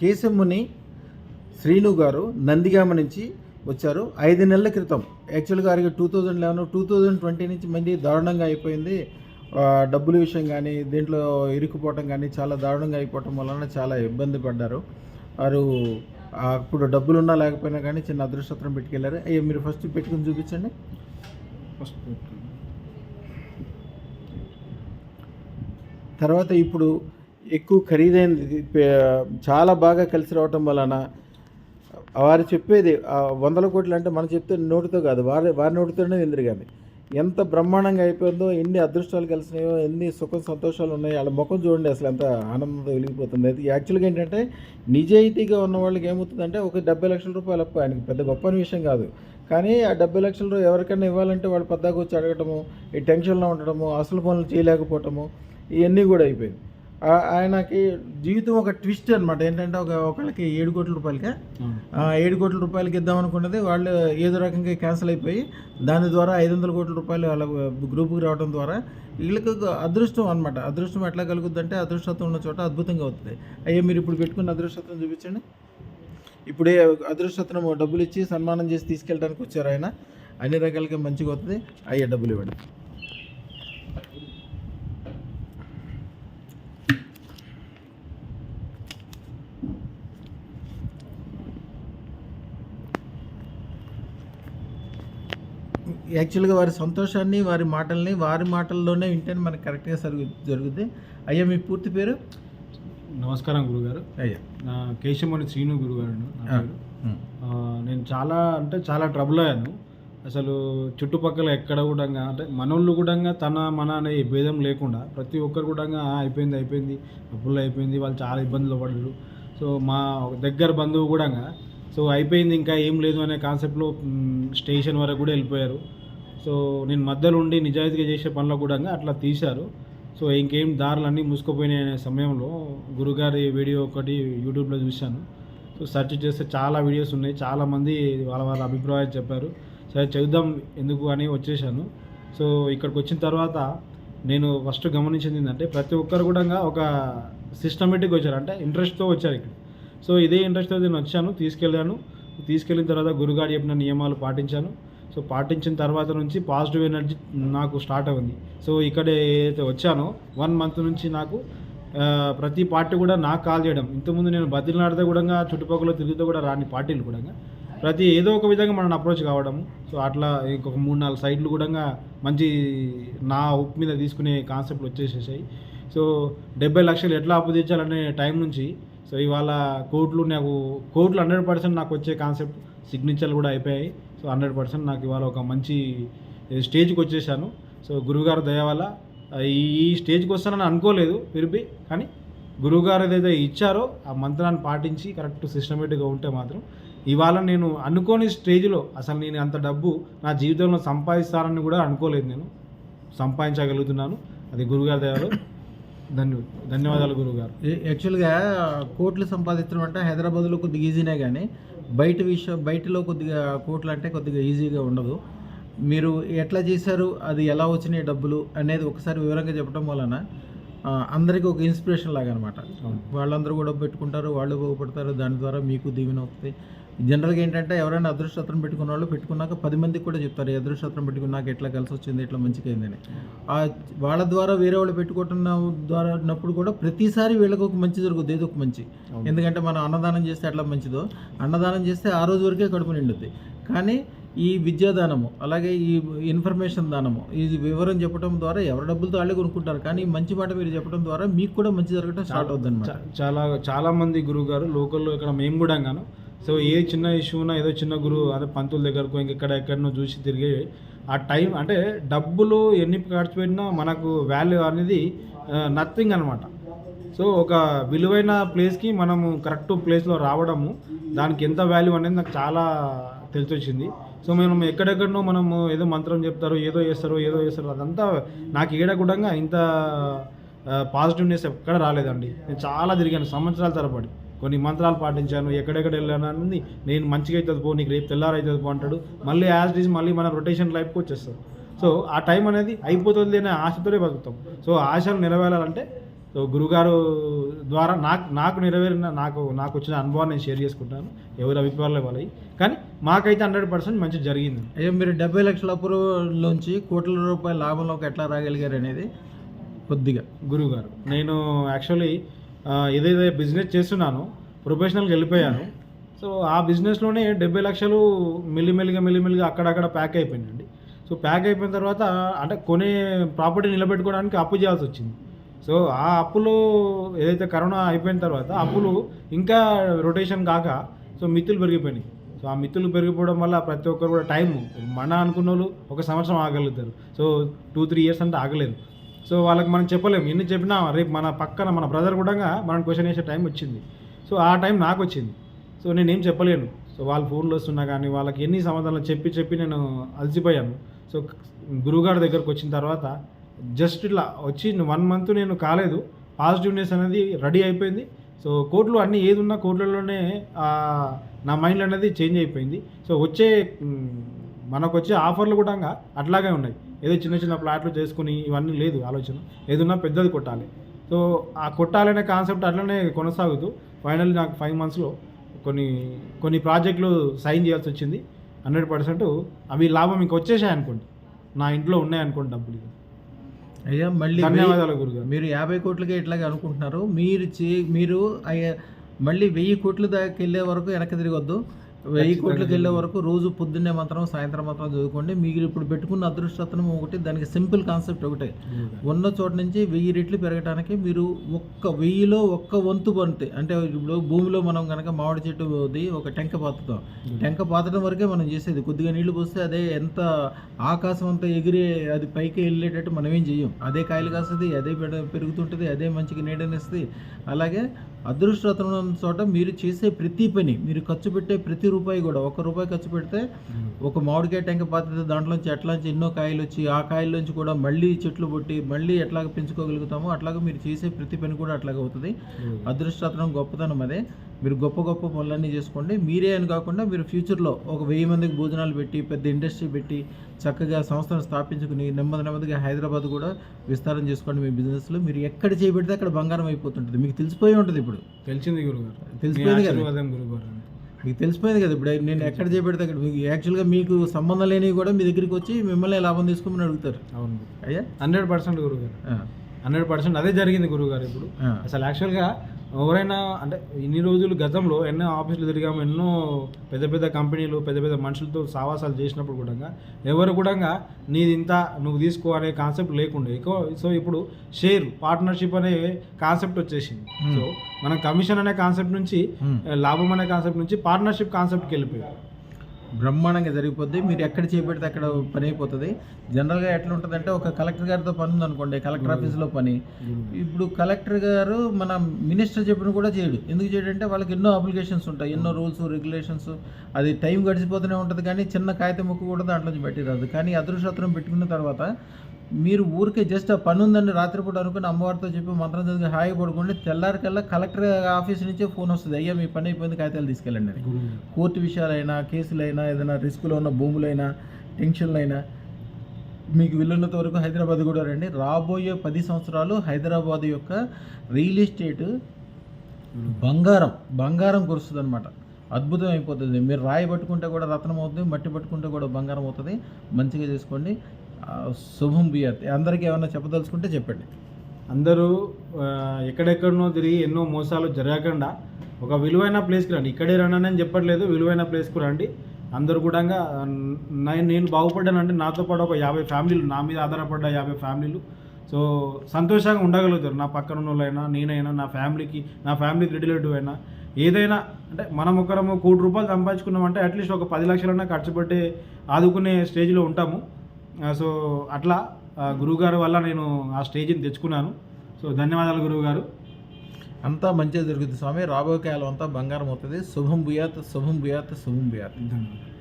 కేశముని శ్రీను గారు నందిగామ నుంచి వచ్చారు. ఐదు నెలల క్రితం. యాక్చువల్గా వారికి two thousand eleven two thousand twenty నుంచి మంది దారుణంగా అయిపోయింది. డబ్బుల విషయం కానీ దీంట్లో ఇరుక్కుపోవటం కానీ చాలా దారుణంగా అయిపోవటం వలన చాలా ఇబ్బంది పడ్డారు. వారు అప్పుడు డబ్బులు ఉన్నా లేకపోయినా కానీ చిన్న అదృష్టత్రం పెట్టుకెళ్ళారు అయ్యో మీరు ఫస్ట్ పెట్టుకుని చూపించండి. ఫస్ట్ తర్వాత ఇప్పుడు ఎక్కువ ఖరీదైనది చాలా బాగా కలిసి రావటం వలన వారు చెప్పేది వందల కోట్లు అంటే మనం చెప్తే నోటితో కాదు వారి వారి నోటితోనే విందరు కానీ ఎంత బ్రహ్మాండంగా అయిపోయిందో ఎన్ని అదృష్టాలు కలిసినాయో ఎన్ని సుఖ సంతోషాలు ఉన్నాయో వాళ్ళ ముఖం చూడండి అసలు ఎంత ఆనందంతో వెలిగిపోతుంది అయితే యాక్చువల్గా ఏంటంటే నిజాయితీగా ఉన్న వాళ్ళకి ఏమవుతుందంటే ఒక డెబ్బై లక్షల రూపాయలు అప్పు ఆయనకి పెద్ద గొప్ప విషయం కాదు. కానీ ఆ డెబ్బై లక్షలు ఎవరికైనా ఇవ్వాలంటే వాళ్ళు పెద్దగా వచ్చి అడగటము ఈ టెన్షన్లో ఉండటము అసలు పనులు చేయలేకపోవటము ఇవన్నీ కూడా అయిపోయింది. ఆయనకి జీవితం ఒక ట్విస్ట్ అనమాట ఏంటంటే ఒక ఒకళ్ళకి ఏడు కోట్ల రూపాయలకి ఏడు కోట్ల రూపాయలకి ఇద్దాం అనుకున్నది వాళ్ళు ఏదో రకంగా క్యాన్సిల్ అయిపోయి దాని ద్వారా ఐదు వందల కోట్ల రూపాయలు వాళ్ళ గ్రూప్కి రావడం ద్వారా వీళ్ళకి ఒక అదృష్టం అనమాట అదృష్టం ఎట్లా కలుగుద్ది అంటే అదృష్టత్వం ఉన్న చోట అద్భుతంగా అవుతుంది. అయ్యే మీరు ఇప్పుడు పెట్టుకున్న అదృష్టత్వం చూపించండి. ఇప్పుడే అదృష్టత్వం డబ్బులు ఇచ్చి సన్మానం చేసి తీసుకెళ్ళడానికి వచ్చారు ఆయన. అన్ని రకాలుగా మంచిగా అవుతుంది. అయ్యా డబ్బులు ఇవ్వండి. యాక్చువల్గా వారి సంతోషాన్ని వారి మాటల్ని వారి మాటల్లోనే వింటేనే మనకి కరెక్ట్గా సరుగు జరుగుద్ది. అయ్యా మీ పూర్తి పేరు? నమస్కారం గురుగారు. అయ్యా. నా కేశమణి శ్రీను గురుగారు నేను చాలా అంటే చాలా ట్రబుల్ అయ్యాను. అసలు చుట్టుపక్కల ఎక్కడ కూడా అంటే మనోళ్ళు కూడా తన మన అనే భేదం లేకుండా ప్రతి ఒక్కరు కూడా "ఆ, అయిపోయింది అయిపోయింది అప్పుల్లో అయిపోయింది వాళ్ళు చాలా ఇబ్బందులు పడ్డారు. సో మా దగ్గర బంధువు కూడా సో అయిపోయింది ఇంకా ఏం లేదు అనే కాన్సెప్ట్లో స్టేషన్ వరకు కూడా వెళ్ళిపోయారు. సో నేను మధ్యలో ఉండి నిజాయితీగా చేసే పనులు కూడా అట్లా తీశారు. సో ఇంకేం దారులన్నీ మూసుకుపోయినాయి అనే సమయంలో గురుగారి వీడియో ఒకటి యూట్యూబ్లో చూశాను. సో సెర్చ్ చేస్తే చాలా వీడియోస్ ఉన్నాయి. చాలామంది వాళ్ళ వాళ్ళ అభిప్రాయాలు చెప్పారు. సరే చూద్దాం ఎందుకు అని వచ్చేసాను. సో ఇక్కడికి వచ్చిన తర్వాత నేను ఫస్ట్ గమనించింది ఏంటంటే ప్రతి ఒక్కరు కూడా ఒక సిస్టమేటిక్ వచ్చారు. అంటే ఇంట్రెస్ట్తో వచ్చారు ఇక్కడ. సో ఇదే ఇంట్రెస్ట్తో నేను వచ్చాను తీసుకెళ్ళాను. తీసుకెళ్ళిన తర్వాత గురుగారు చెప్పిన నియమాలు పాటించాను. సో పాటించిన తర్వాత నుంచి పాజిటివ్ ఎనర్జీ నాకు స్టార్ట్ అయింది. సో ఇక్కడ ఏదైతే వచ్చానో వన్ మంత్ నుంచి నాకు ప్రతి పార్టీ కూడా నాకు కాల్ చేయడం. ఇంతకుముందు నేను బదిలినాడితే కూడా చుట్టుపక్కల తిరుగుతూ కూడా రాని పార్టీలు కూడా ప్రతి ఏదో ఒక విధంగా మనం అప్రోచ్ కావడం సో అట్లా ఇంకొక మూడు నాలుగు సైట్లు కూడా మంచి నా ఉప్ మీద తీసుకునే కాన్సెప్ట్లు వచ్చేసేసాయి. సో డెబ్బై లక్షలు ఎట్లా అప్పు తీర్చాలనే టైం నుంచి సో ఇవాళ కోట్లు నాకు కోట్లు హండ్రెడ్ పర్సెంట్ నాకు వచ్చే కాన్సెప్ట్ సిగ్నేచర్లు కూడా అయిపోయాయి. సో హండ్రెడ్ పర్సెంట్ నాకు ఇవాళ ఒక మంచి స్టేజ్కి వచ్చేసాను. సో గురువుగారు దయ వల్ల ఈ ఈ స్టేజ్కి వస్తానని అనుకోలేదు పిలిపి కానీ గురువుగారు ఏదైతే ఇచ్చారో ఆ మంత్రాన్ని పాటించి కరెక్ట్ సిస్టమేటిక్గా ఉంటే మాత్రం ఇవాళ నేను అనుకోని స్టేజ్లో అసలు నేను అంత డబ్బు నా జీవితంలో సంపాదిస్తానని కూడా అనుకోలేదు నేను. సంపాదించగలుగుతున్నాను. అది గురుగారి దయాలు ధన్య ధన్యవాదాలు గురుగారు యాక్చువల్గా కోట్లు సంపాదించడం అంటే హైదరాబాద్లో కొద్దిగా ఈజీనే కానీ బయట విషయం బయటలో కొద్దిగా కోట్లు అంటే కొద్దిగా ఈజీగా ఉండదు. మీరు ఎట్లా చేశారు అది ఎలా వచ్చినాయి డబ్బులు అనేది ఒకసారి వివరంగా చెప్పడం వలన అందరికీ ఒక ఇన్స్పిరేషన్ లాగా అనమాట. వాళ్ళందరూ కూడా పెట్టుకుంటారు వాళ్ళు బాగుపడతారు దాని ద్వారా మీకు దీవెన అవుతుంది జనరల్గా ఏంటంటే ఎవరైనా అదృష్టత్రం పెట్టుకున్న వాళ్ళు పెట్టుకున్నాక పది మందికి కూడా చెప్తారు ఈ అదృష్టత్రం పెట్టుకున్నాక ఎట్లా కలిసి వచ్చింది ఎట్లా మంచిగా అయిందని ఆ వాళ్ళ ద్వారా వేరే వాళ్ళు పెట్టుకోవటం ద్వారా ఉన్నప్పుడు కూడా ప్రతిసారి వీళ్ళకి ఒక మంచి జరుగుతుంది ఏదో ఒక మంచి. ఎందుకంటే మనం అన్నదానం చేస్తే ఎట్లా మంచిదో అన్నదానం చేస్తే ఆ రోజు వరకే కడుపు నిండుద్ది. కానీ ఈ విద్యాదానము అలాగే ఈ ఇన్ఫర్మేషన్ దానము ఈ వివరం చెప్పడం ద్వారా ఎవరి డబ్బులతో వాళ్ళే కొనుక్కుంటారు. కానీ ఈ మంచి మాట మీరు చెప్పడం ద్వారా మీకు కూడా మంచి జరగడం స్టార్ట్ అవుతుంది చాలా చాలా మంది గురువు గారు లోకల్లో ఇక్కడ మేము కూడా గాను సో ఏ చిన్న ఇష్యూ ఉన్నా ఏదో చిన్న గురువు అదే పంతుల దగ్గరకు ఇంకెక్కడ ఎక్కడనో చూసి తిరిగి ఆ టైం అంటే డబ్బులు ఎన్ని ఖర్చు పెట్టినా మనకు వాల్యూ అనేది నథింగ్ అనమాట సో ఒక విలువైన ప్లేస్కి మనము కరెక్ట్ ప్లేస్లో రావడము దానికి ఎంత వాల్యూ అనేది నాకు చాలా తెలిసి వచ్చింది సో మనం ఎక్కడెక్కడనో మనము ఏదో మంత్రం చెప్తారు ఏదో చేస్తారు ఏదో చేస్తారు అదంతా నాకు ఏడ ఇంత పాజిటివ్నెస్ ఎక్కడ రాలేదండి. నేను చాలా తిరిగాను సంవత్సరాల తరబడి. కొన్ని మంత్రాలు పాటించాను ఎక్కడెక్కడ వెళ్ళాను అనేది నేను మంచిగా అవుతుంది పో నీకు రేపు తెల్లారైతుంది పో అంటాడు. మళ్ళీ యాజ్ డీజ్ మళ్ళీ మన రొటేషన్ లైఫ్కి వచ్చేస్తారు సో ఆ టైం అనేది అయిపోతుంది అనే ఆశతోనే బతుకుతాం. సో ఆశలు నెరవేరాలంటే సో గురుగారు ద్వారా నాకు నాకు నెరవేరిన నాకు నాకు వచ్చిన అనుభవాన్ని నేను షేర్ చేసుకుంటాను. ఎవరి అభిప్రాయాలు వాళ్ళవి. కానీ మాకైతే హండ్రెడ్ పర్సెంట్ మంచి జరిగింది. అయ్యా మీరు డెబ్బై లక్షల అప్పులోంచి కోట్ల రూపాయల లాభంలోకి ఎట్లా రాగలిగారు అనేది కొద్దిగా. గురువు గారు నేను యాక్చువల్లీ ఏదైతే బిజినెస్ చేస్తున్నానో ప్రొఫెషనల్కి వెళ్ళిపోయాను. సో ఆ బిజినెస్లోనే డెబ్బై లక్షలు మెల్లిమెల్లిగా మెల్లిమెల్లిగా అక్కడక్కడ ప్యాక్ అయిపోయిందండి. సో ప్యాక్ అయిపోయిన తర్వాత అంటే కొనే ప్రాపర్టీ నిలబెట్టుకోవడానికి అప్పు చేయాల్సి వచ్చింది. సో ఆ అప్పులు ఏదైతే కరోనా అయిపోయిన తర్వాత అప్పులు ఇంకా రొటేషన్ కాక సో మిత్తులు పెరిగిపోయినాయి. సో ఆ మిత్తులు పెరిగిపోవడం వల్ల ప్రతి ఒక్కరు కూడా టైం మన అనుకున్న వాళ్ళు ఒక సంవత్సరం ఆగలుగుతారు. సో టూ త్రీ ఇయర్స్ అంటే ఆగలేదు. సో వాళ్ళకి మనం చెప్పలేము. ఎన్ని చెప్పినా రేపు మన పక్కన మన బ్రదర్ కూడా మనం క్వశ్చన్ వేసే టైం వచ్చింది. సో ఆ టైం నాకు వచ్చింది. సో నేనేం చెప్పలేను. సో వాళ్ళు ఫోన్లు వస్తున్నా కానీ వాళ్ళకి ఎన్ని సమాధానాలు చెప్పి చెప్పి నేను అలసిపోయాను. సో గురువుగారి దగ్గరకు వచ్చిన తర్వాత జస్ట్ ఇట్లా వచ్చి వన్ మంత్ నేను కాలేదు. పాజిటివ్నెస్ అనేది రెడీ అయిపోయింది. సో కోర్టులు అన్నీ ఏది ఉన్నా కోర్టులలోనే నా మైండ్ అనేది చేంజ్ అయిపోయింది. సో వచ్చే మనకు వచ్చే ఆఫర్లు కూడా అట్లాగే ఉన్నాయి. ఏదో చిన్న చిన్న ప్లాట్లు చేసుకుని ఇవన్నీ లేదు ఆలోచన. ఏదున్నా పెద్దది కొట్టాలి. సో ఆ కొట్టాలనే కాన్సెప్ట్ అట్లనే కొనసాగుతూ ఫైనల్ నాకు ఫైవ్ మంత్స్లో కొన్ని కొన్ని ప్రాజెక్టులు సైన్ చేయాల్సి వచ్చింది. హండ్రెడ్ పర్సెంట్ అవి లాభం ఇంక వచ్చేసాయి అనుకోండి. నా ఇంట్లో ఉన్నాయి అనుకోండి డబ్బులు. అయ్యా మళ్ళీ ధన్యవాదాలు గురుగారు. మీరు యాభై కోట్లకే ఇట్లాగే అనుకుంటున్నారు. మీరు చే మీరు అయ్యా మళ్ళీ వెయ్యి కోట్ల దాకా వెళ్ళే వరకు వెనక్కి తిరగొద్దు. వెయ్యి కోట్లకి వెళ్ళే వరకు రోజు పొద్దున్నే మాత్రం సాయంత్రం మాత్రం చదువుకోండి. మీరు ఇప్పుడు పెట్టుకున్న అదృష్టత్వం ఒకటి దానికి సింపుల్ కాన్సెప్ట్ ఒకటే. ఉన్న చోట నుంచి వెయ్యి రెట్లు పెరగడానికి మీరు ఒక్క వెయ్యిలో ఒక్క వంతు పంతే అంటే ఇప్పుడు భూమిలో మనం కనుక మామిడి చెట్టు ఉంది ఒక టెంక పాతుతాం. టెంక పాతడం వరకే మనం చేసేది. కొద్దిగా నీళ్ళు పోస్తే అదే ఎంత ఆకాశం అంతా ఎగిరి అది పైకి వెళ్ళేటట్టు మనం ఏం చెయ్యం. అదే కాయలు కాస్తుంది అదే పెడ- పెరుగుతుంటుంది అదే మంచిగా నీడనిస్తుంది. అలాగే అదృష్టరత్నం ఉన్న చోట మీరు చేసే ప్రతి పని మీరు ఖర్చు పెట్టే ప్రతి రూపాయి కూడా. ఒక రూపాయి ఖర్చు పెడితే ఒక మామిడికాయ టెంక పాతితే దాంట్లోంచి ఎట్లాంచి ఎన్నో కాయలు వచ్చి ఆ కాయల్లోంచి కూడా మళ్ళీ చెట్లు పుట్టి మళ్ళీ ఎట్లాగ పెంచుకోగలుగుతామో అట్లాగే మీరు చేసే ప్రతి పని కూడా అట్లాగే అవుతుంది. అదృష్టరత్నం గొప్పతనం అదే. మీరు గొప్ప గొప్ప పనులన్నీ చేసుకోండి. మీరే అని కాకుండా మీరు ఫ్యూచర్లో ఒక వెయ్యి మందికి భోజనాలు పెట్టి పెద్ద ఇండస్ట్రీ పెట్టి చక్కగా సంస్థను స్థాపించుకుని నెమ్మది నెమ్మదిగా హైదరాబాద్ కూడా విస్తారం చేసుకోండి మీ బిజినెస్లో. మీరు ఎక్కడ చేయబెడితే అక్కడ బంగారం అయిపోతుంటుంది. మీకు తెలిసిపోయి ఉంటుంది ఇప్పుడు. తెలిసింది గురుగారు. తెలిసిపోయింది కదా మీకు తెలిసిపోయింది కదా ఇప్పుడు నేను ఎక్కడ చేయబెడితే అక్కడ మీకు యాక్చువల్గా మీకు సంబంధం లేనివి కూడా మీ దగ్గరికి వచ్చి మిమ్మల్ని లాభం తీసుకోమని అడుగుతారు. అవును. అయ్యా? హండ్రెడ్ పర్సెంట్ గురుగారు. ఆ, హండ్రెడ్ పర్సెంట్ అదే జరిగింది గురుగారు ఇప్పుడు. ఆ. అసలు యాక్చువల్గా ఎవరైనా అంటే ఇన్ని రోజులు గతంలో ఎన్నో ఆఫీసులు తిరిగాము ఎన్నో పెద్ద పెద్ద కంపెనీలు పెద్ద పెద్ద మనుషులతో సావాసాలు చేసినప్పుడు కూడా ఎవరు కూడా నీది ఇంత నువ్వు తీసుకో అనే కాన్సెప్ట్ లేకుండే. ఎక్కువ సో ఇప్పుడు షేర్ పార్ట్నర్షిప్ అనే కాన్సెప్ట్ వచ్చేసింది. సో మనం కమిషన్ అనే కాన్సెప్ట్ నుంచి Hmm. లాభం అనే కాన్సెప్ట్ నుంచి పార్ట్నర్షిప్ కాన్సెప్ట్కి వెళ్ళిపోయారు బ్రహ్మాండంగా జరిగిపోద్ది. మీరు ఎక్కడ చేపెడితే అక్కడ పని అయిపోతుంది. జనరల్గా ఎట్లా ఉంటుందంటే ఒక కలెక్టర్ గారితో పని ఉందనుకోండి కలెక్టర్ ఆఫీస్లో పని. ఇప్పుడు కలెక్టర్ గారు మన మినిస్టర్ చెప్పిన కూడా చేయడు. ఎందుకు చేయడంటే వాళ్ళకి ఎన్నో అప్లికేషన్స్ ఉంటాయి ఎన్నో రూల్స్ రెగ్యులేషన్స్. అది టైం గడిచిపోతూనే ఉంటుంది కానీ చిన్న కాగితం ముక్కు కూడా దాంట్లో నుంచి బయటికి రాదు. కానీ అదృష్టత్రం పెట్టుకున్న తర్వాత మీరు ఊరికే జస్ట్ ఆ పని ఉందని రాత్రిపూట అనుకుని అమ్మవారితో చెప్పి మంత్రం చదివి హాయిగా పడుకోండి తెల్లారికల్లా కలెక్టర్ ఆఫీస్ నుంచే ఫోన్ వస్తుంది. అయ్యా మీ పని అయిపోయింది కాగితాలు తీసుకెళ్ళండి అని. కోర్టు విషయాలైనా కేసులైనా ఏదైనా రిస్కులో ఉన్న భూములైనా టెన్షన్లైనా మీకు వీలున్నంత వరకు హైదరాబాద్ కూడా రండి. రాబోయే పది సంవత్సరాలు హైదరాబాద్ యొక్క రియల్ ఎస్టేట్ బంగారం బంగారం కురుస్తుంది అనమాట అద్భుతం అయిపోతుంది. మీరు రాయి పట్టుకుంటే కూడా రత్నం అవుతుంది మట్టి పట్టుకుంటే కూడా బంగారం అవుతుంది. మంచిగా చేసుకోండి. శుభం బియత్ అందరికీ ఏమైనా చెప్పదలుచుకుంటే చెప్పండి. అందరూ ఎక్కడెక్కడనో తిరిగి ఎన్నో మోసాలు జరగకుండా ఒక విలువైన ప్లేస్కి రండి. ఇక్కడే రండి అని చెప్పట్లేదు విలువైన ప్లేస్కి రండి. అందరూ కూడా నేను నేను బాగుపడ్డానంటే నాతో పాటు ఒక యాభై ఫ్యామిలీలు నా మీద ఆధారపడ్డ యాభై ఫ్యామిలీలు. సో సంతోషంగా ఉండగలుగుతారు. నా పక్కన ఉన్న వాళ్ళైనా నేనైనా నా ఫ్యామిలీకి నా ఫ్యామిలీకి రిలేటివ్ అయినా. ఏదైనా అంటే మనం ఒకరము కోటి రూపాయలు సంపాదించుకున్నామంటే అట్లీస్ట్ ఒక పది లక్షలన్నా ఖర్చు పెట్టి ఆదుకునే స్టేజ్లో ఉంటాము. సో అట్లా గురువుగారు వల్ల నేను ఆ స్టేజ్ని తెచ్చుకున్నాను. సో ధన్యవాదాలు గురువుగారు. అంతా మంచిగా జరుగుతుంది స్వామి. రాబోయే కాలం అంతా బంగారం అవుతుంది. శుభం భూయాత్ శుభం భూయాత్ శుభం భూయాత్. ధన్యవాదాలు.